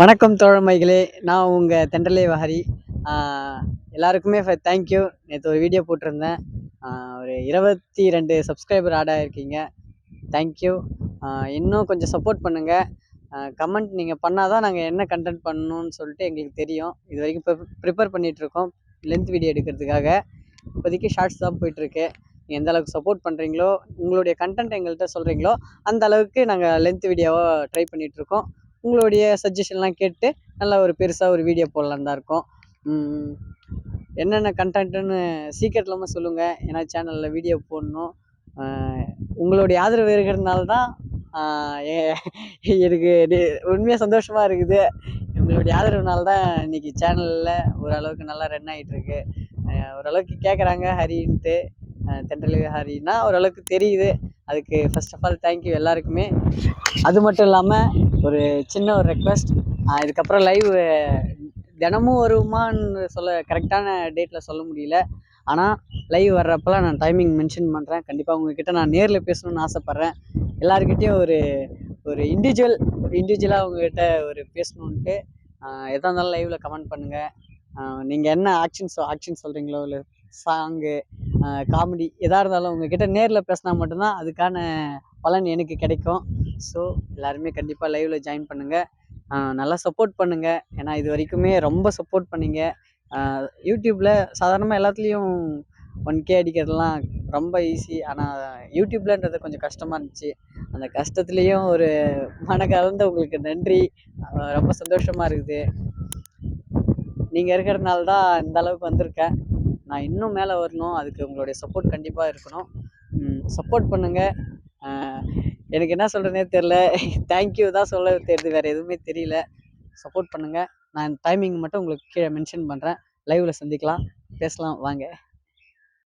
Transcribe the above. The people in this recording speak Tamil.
வணக்கம் தோழமைகளே நான் உங்கள் தென்றலை வஹரி. எல்லாருக்குமே எல்லாருக்குமே தேங்க்யூ நேற்று ஒரு வீடியோ போட்டிருந்தேன். ஒரு இருபத்தி ரெண்டு சப்ஸ்கிரைபர் ஆட் ஆகிருக்கீங்க தேங்க்யூ இன்னும் கொஞ்சம் சப்போர்ட் பண்ணுங்கள் கமெண்ட் நீங்கள் பண்ணால் தான் நாங்கள் என்ன கண்டென்ட் பண்ணணும்னு சொல்லிட்டு எங்களுக்கு தெரியும். இது வரைக்கும் ப்ரிப்பேர் பண்ணிகிட்ருக்கோம் லென்த் வீடியோ எடுக்கிறதுக்காக. இப்போதைக்கு ஷார்ட்ஸ் தான் போயிட்டுருக்கு. நீங்கள் எந்த அளவுக்கு சப்போர்ட் பண்ணுறீங்களோ உங்களுடைய கண்டென்ட் எங்கள்கிட்ட சொல்கிறீங்களோ அந்த அளவுக்கு நாங்கள் லென்த் வீடியோவை ட்ரை பண்ணிகிட்ருக்கோம் உங்களுடைய சஜஷன்லாம் கேட்டு நல்லா ஒரு பெருசாக ஒரு வீடியோ போடலான்னு தான் இருக்கோம். என்னென்ன கண்டென்ட்டுன்னு சீக்கிரம் இல்லாமல் சொல்லுங்கள் ஏன்னா சேனலில் வீடியோ போடணும். உங்களுடைய ஆதரவு இருக்கிறதுனால தான் எனக்கு உண்மையாக சந்தோஷமாக இருக்குது. உங்களுடைய ஆதரவுனால தான் இன்னைக்கு சேனலில் ஓரளவுக்கு நல்லா ரன் ஆகிட்டுருக்கு ஓரளவுக்கு கேட்குறாங்க ஹரின்ட்டு. தென்றல் ஹரின்னா ஓரளவுக்கு தெரியுது. அதுக்கு ஃபர்ஸ்ட் ஆஃப் ஆல் தேங்க்யூ எல்லாருக்குமே. அது மட்டும் இல்லாமல் ஒரு சின்ன ஒரு ரெக்வெஸ்ட் இதுக்கப்புறம் லைவ் தினமும் வருமான்னு சொல்ல கரெக்டான டேட்டில் சொல்ல முடியல. ஆனால் லைவ் வர்றப்பெல்லாம் நான் டைமிங் மென்ஷன் பண்ணுறேன் கண்டிப்பாக உங்ககிட்ட நான் நேரில் பேசணும்னு ஆசைப்பட்றேன். எல்லாருக்கிட்டேயும் ஒரு ஒரு இண்டிவிஜுவல் ஒரு இண்டிவிஜுவலாக உங்ககிட்ட ஒரு பேசணுன்ட்டு எதாக இருந்தாலும் லைவில் கமெண்ட் பண்ணுங்கள் நீங்கள் என்ன ஆக்ஷன் சொ ஆக்ஷன் சொல்கிறீங்களோ இல்லை சாங்கு காமெடி எதாக இருந்தாலும் உங்ககிட்ட நேரில் பேசினா மட்டும்தான் அதுக்கான பலன் எனக்கு கிடைக்கும். ஸோ எல்லாருமே கண்டிப்பாக லைவில் ஜாயின் பண்ணுங்கள் நல்லா சப்போர்ட் பண்ணுங்கள் ஏன்னா இது வரைக்குமே ரொம்ப சப்போர்ட் பண்ணீங்க. யூடியூப்பில் சாதாரணமாக எல்லாத்துலேயும் ஒன் கே அடிக்கிறதுலாம் ரொம்ப ஈஸி ஆனால் யூடியூப்லன்றது கொஞ்சம் கஷ்டமாக இருந்துச்சு. அந்த கஷ்டத்துலேயும் ஒரு மனக்கலந்த உங்களுக்கு நன்றி. ரொம்ப சந்தோஷமாக இருக்குது. நீங்கள் இருக்கிறதுனால தான் இந்த அளவுக்கு வந்திருக்கேன். நான் இன்னும் மேலே வரணும். அதுக்கு உங்களுடைய சப்போர்ட் கண்டிப்பாக இருக்கணும். சப்போர்ட் பண்ணுங்கள் எனக்கு என்ன சொல்கிறேனே தெரில தேங்க்யூ தான் சொல்ல தெரியுது. வேறு எதுவுமே தெரியல. சப்போர்ட் பண்ணுங்கள் நான் டைமிங் மட்டும் உங்களுக்கு கீழே மென்ஷன் பண்ணுறேன் லைவில் சந்திக்கலாம். பேசலாம். வாங்க.